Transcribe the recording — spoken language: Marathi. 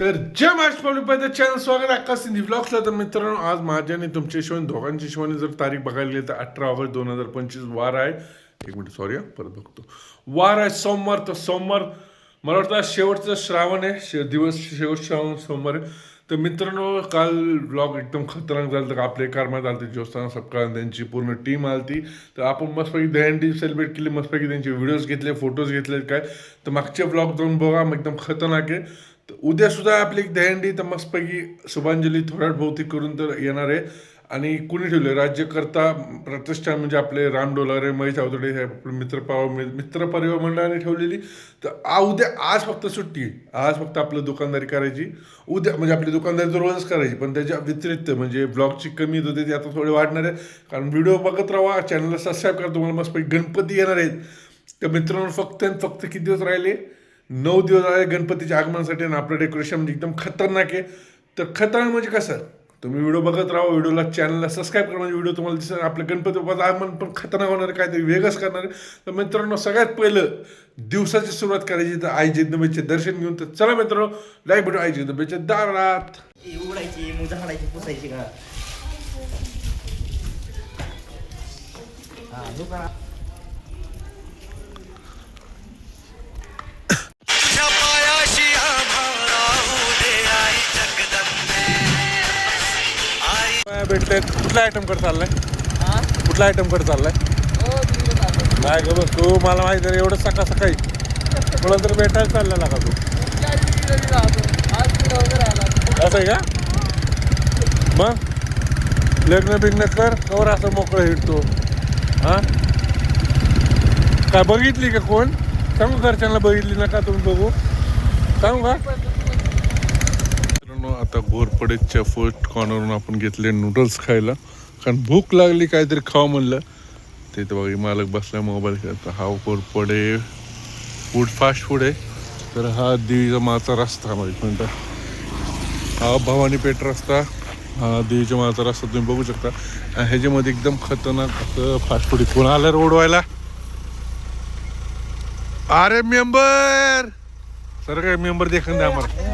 तर जय महाराष्ट्र पब्लिक पाहिजे चॅनल स्वागत आकाश अक्का सिंधी ब्लॉग्सला तर मित्रांनो आज माझ्या आणि तुमच्या हिशोबाने दोघांच्या हिशोबाने जर तारीख बघायला गेली तर अठरा ऑगस्ट दोन हजार पंचवीस वार आहे. एक मिनिट सॉरी परत बघतो. वार आहे सोमवार तर सोमवार मला वाटतं आज शेवटचं श्रावण आहे. शे दिवस शेवट श्रावण सोमवार आहे. तर मित्रांनो काल ब्लॉग एकदम खतरनाक झालं तर आपले कारमात आलते जोस्ताना सपकाळ त्यांची पूर्ण टीम आलती. तर आपण मस्तपैकी दहंडी सेलिब्रेट केली मस्तपैकी त्यांचे व्हिडिओज घेतले फोटोज घेतले काय. तर मागचे ब्लॉग जाऊन बघा मग एकदम खतरनाक आहे. तर उद्यासुद्धा आपली एक दहंडी तर मस्तपैकी शुभांजली थोराट भोवती करून तर येणार आहे. आणि कुणी ठेवले राज्यकर्ता प्रतिष्ठान म्हणजे आपले राम डोलारे महेश अवतडे हे आपले मित्र पाव मित्र मंडळाने ठेवलेली. तर आ उद्या आज फक्त सुट्टी आज फक्त आपलं दुकानदारी करायची. उद्या म्हणजे आपली दुकानदारी दररोजच करायची पण त्याच्या व्यतिरिक्त म्हणजे ब्लॉगची कमी होते ते आता थोडे वाढणार आहे कारण व्हिडिओ बघत राहा चॅनलला सबस्क्राईब करा तुम्हाला मस्त गणपती येणार आहेत. तर मित्रांनो फक्त आणि फक्त किती दिवस राहिले? नऊ दिवस राहिले गणपतीच्या आगमनासाठी आणि आपलं डेकोरेशन म्हणजे एकदम खतरनाक आहे. तर खतरनाक म्हणजे कसं? तुम्ही व्हिडिओ बघत राहा व्हिडिओला चॅनलला सबस्क्राईब करा म्हणजे व्हिडिओ तुम्हाला दिसणार आपलं गणपती बाप्पाचं आगमन पण खतरनाक होणार आहे काहीतरी वेगळंच करणार आहे. तर मित्रांनो सगळ्यात पहिलं दिवसाची सुरुवात करायची तर आई जिद्दबेचे दर्शन घेऊन. तर चला मित्रांनो लाईक भेटू आई जिद्दबेच्या दारात. उडायची उघडायची मग झाडायची पुसायची का? आई भेटते कुठल्या आयटमकडे चाललाय? कुठल्या आयटमकडे चाललाय? नाही ग बस तू मला माहिती आहे एवढं सकाळ सकाळी. तुला तर भेटायला चाललेला का तू. असं आहे का? मग? लग्न बिग्न कर कवर असं मोकळं हिंडतो. हा? काय बघितली का कोण? सांगू घरच्यांना बघितली ना का तुम्ही बघू? सांगू का? मित्रांनो आता घोरपडेच्या फर्स्ट कॉर्नरवरून आपण घेतले नूडल्स खायला. कारण भूक लागली काहीतरी खावं म्हणलं. ते तर बघा मालक बसला मोबाईल खेळता. हा घोरपडे फूड फास्ट फूड आहे. तर हा देवीचा माचा रस्ता मला म्हणता. हा भवानी पेठ रस्ता. हा देवीच्या माचा रस्ता तुम्ही बघू शकता. आणि ह्याच्यामध्ये एकदम खतरनाक असं फास्ट फूड कोण आलं रोड व्हायला अरे मेंबर सर काय मेंबर देखील द्या आम्हाला.